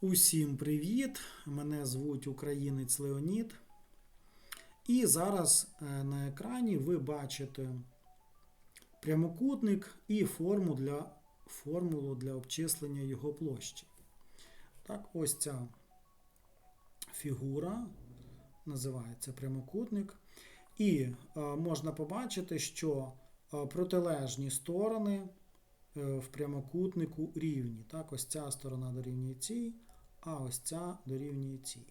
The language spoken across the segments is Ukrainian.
Усім привіт! Мене звуть Українець Леонід. І зараз е, на екрані ви бачите прямокутник і форму для, формулу для обчислення його площі. Так, ось ця фігура називається прямокутник. І е, можна побачити, що е, протилежні сторони в прямокутнику рівні. Так, ось ця сторона дорівнює цій, а ось ця дорівнює цій.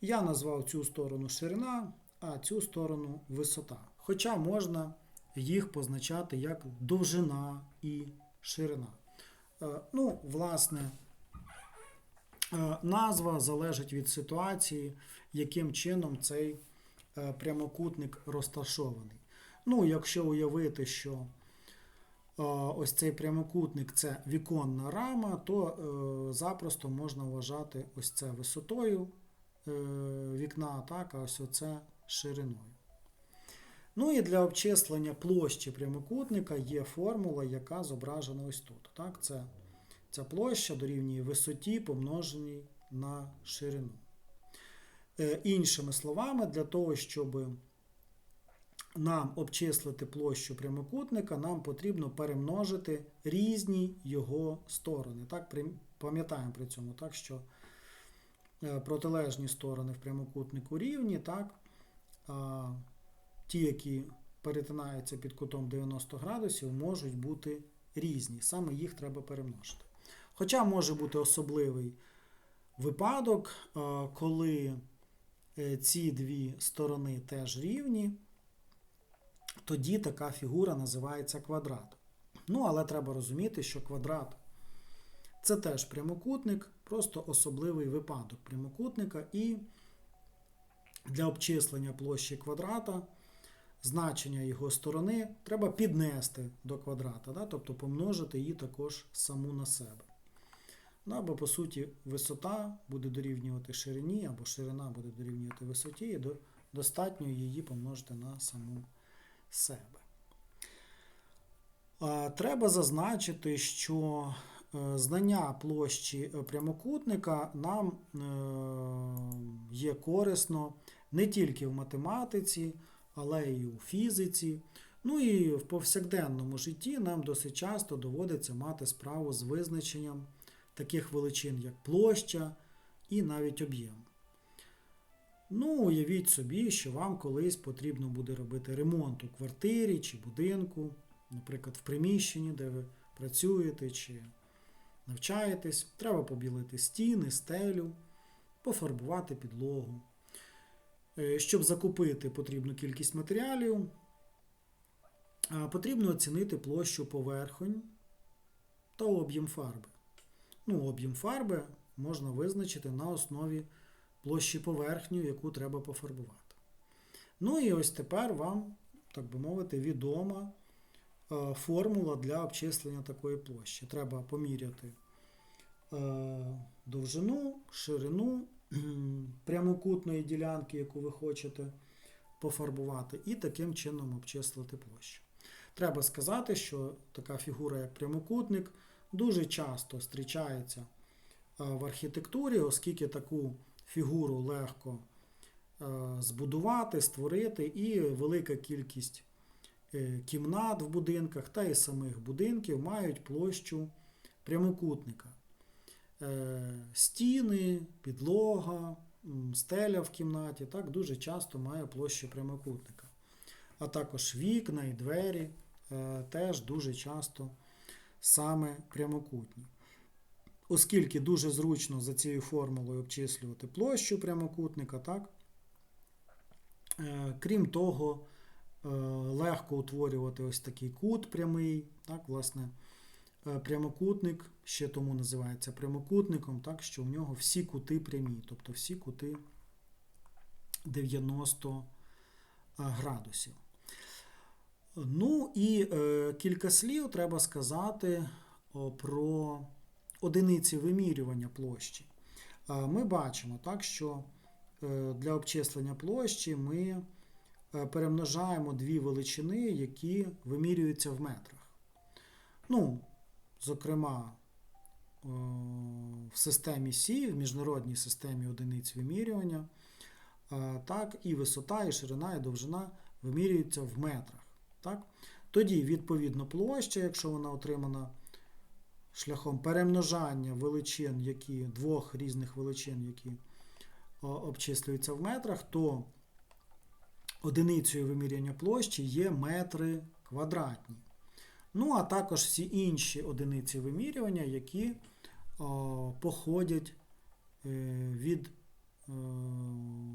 Я назвав цю сторону ширина, а цю сторону висота. Хоча можна їх позначати як довжина і ширина. Е, Ну, власне, е, назва залежить від ситуації, яким чином цей е, прямокутник розташований. Ну, якщо уявити, що е, ось цей прямокутник це віконна рама, то е, запросто можна вважати ось це висотою е, вікна, так, а ось оце шириною. Ну і для обчислення площі прямокутника є формула, яка зображена ось тут. Так? Це, ця площа дорівнює висоті, помноженій на ширину. Е, іншими словами, для того, щоб нам обчислити площу прямокутника, нам потрібно перемножити різні його сторони. Так, Пам'ятаємо при цьому, так, що е, протилежні сторони в прямокутнику рівні, так, а ті, які перетинаються під кутом 90 градусів, можуть бути різні. Саме їх треба перемножити. Хоча може бути особливий випадок, коли е, ці дві сторони теж рівні, тоді така фігура називається квадрат. Ну, але треба розуміти, що квадрат це теж прямокутник, просто особливий випадок прямокутника, і для обчислення площі квадрата значення його сторони треба піднести до квадрата, да? тобто помножити її також саму на себе. Ну, або, по суті, висота буде дорівнювати ширині, або ширина буде дорівнювати висоті, і достатньо її помножити на саму себе. Треба зазначити, що е, знання площі е, прямокутника нам е, є корисно не тільки в математиці, але й у фізиці. Ну і в повсякденному житті нам досить часто доводиться мати справу з визначенням таких величин, як площа і навіть об'єм. Ну, уявіть собі, що вам колись потрібно буде робити ремонт у квартирі чи будинку, наприклад, в приміщенні, де ви працюєте чи навчаєтесь. Треба побілити стіни, стелю, пофарбувати підлогу. Е, Щоб закупити потрібну кількість матеріалів, потрібно оцінити площу поверхонь та об'єм фарби. Ну, об'єм фарби можна визначити на основі площі поверхні, яку треба пофарбувати. Ну і ось тепер вам, так би мовити, відома е, формула для обчислення такої площі. Треба поміряти е, довжину, ширину прямокутної ділянки, яку ви хочете пофарбувати, і таким чином обчислити площу. Треба сказати, що така фігура, як прямокутник, дуже часто зустрічається е, в архітектурі, оскільки таку фігуру легко е, збудувати, створити, і велика кількість е, кімнат в будинках та і самих будинків мають площу прямокутника. Е, Стіни, підлога, стеля в кімнаті так дуже часто має площу прямокутника. А також вікна і двері теж дуже часто саме прямокутні. Оскільки дуже зручно за цією формулою обчислювати площу прямокутника, так? Е, крім того, е, легко утворювати ось такий кут прямий. Так, власне, е, прямокутник ще тому називається прямокутником, так, що в нього всі кути прямі, тобто всі кути 90 градусів. Ну і кілька слів треба сказати про одиниці вимірювання площі. Ми бачимо, так, що е, для обчислення площі ми е, перемножаємо дві величини, які вимірюються в метрах. Ну, зокрема, е, в системі Сі, в міжнародній системі одиниць вимірювання. Так, і висота, і ширина, і довжина вимірюються в метрах. Так? Тоді, відповідно, площа, якщо вона отримана шляхом перемножання величин, які, двох різних величин, які обчислюються в метрах, то одиницею виміряння площі є метри квадратні. Ну, а також всі інші одиниці вимірювання, які о, походять е, від е,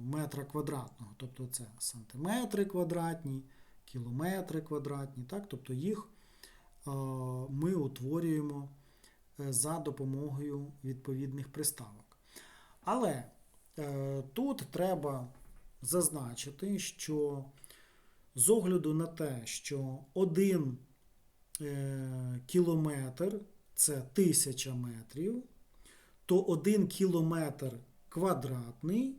метра квадратного. Тобто це сантиметри квадратні, кілометри квадратні. Так? Тобто їх е, ми утворюємо е, за допомогою відповідних приставок. Але е, тут треба зазначити, що з огляду на те, що один е, кілометр це тисяча метрів, то один кілометр квадратний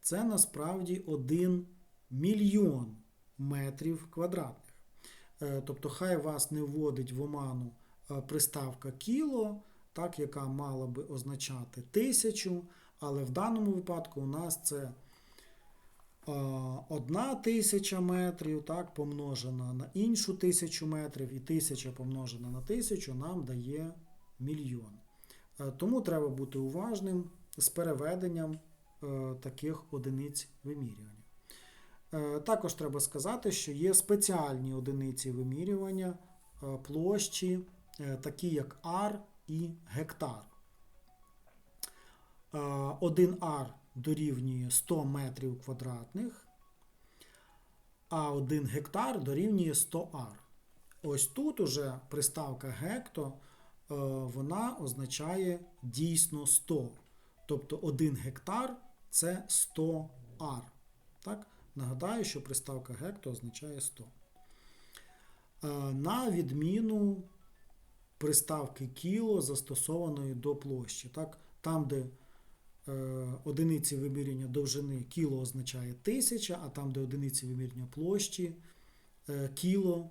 це насправді 1 мільйон метрів квадратних. Е, Тобто, хай вас не вводить в оману е, приставка кіло, так, яка мала би означати тисячу, але в даному випадку у нас це е, одна тисяча метрів, так, помножена на іншу тисячу метрів, і тисяча помножена на тисячу нам дає мільйон. Е, Тому треба бути уважним з переведенням е, таких одиниць вимірювання. Е, Також треба сказати, що є спеціальні одиниці вимірювання е, площі, е, такі як ар і гектар. Е, Один ар дорівнює 100 метрів квадратних, а один гектар дорівнює 100 ар. Ось тут уже приставка гекто е, вона означає дійсно 100. Тобто 1 гектар це 100 ар. Так? Нагадаю, що приставка гекто означає 100. Е, На відміну приставки кіло застосованої до площі. Так? Там, де е, одиниці виміряння довжини кіло означає 1000, а там, де одиниці виміряння площі е, кіло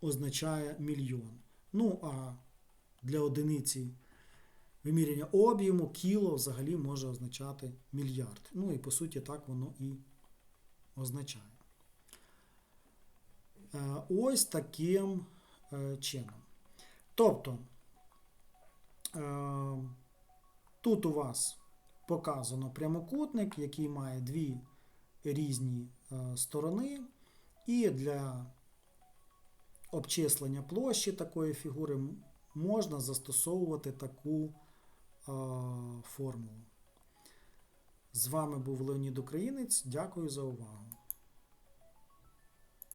означає мільйон. Ну, а для одиниці виміряння об'єму кіло взагалі може означати мільярд. Ну і по суті так воно і означає. Е, Ось таким е, чином. Тобто, е, тут у вас показано прямокутник, який має дві різні е, сторони, і для обчислення площі такої фігури можна застосовувати таку е, формулу. З вами був Леонід Українець. Дякую за увагу.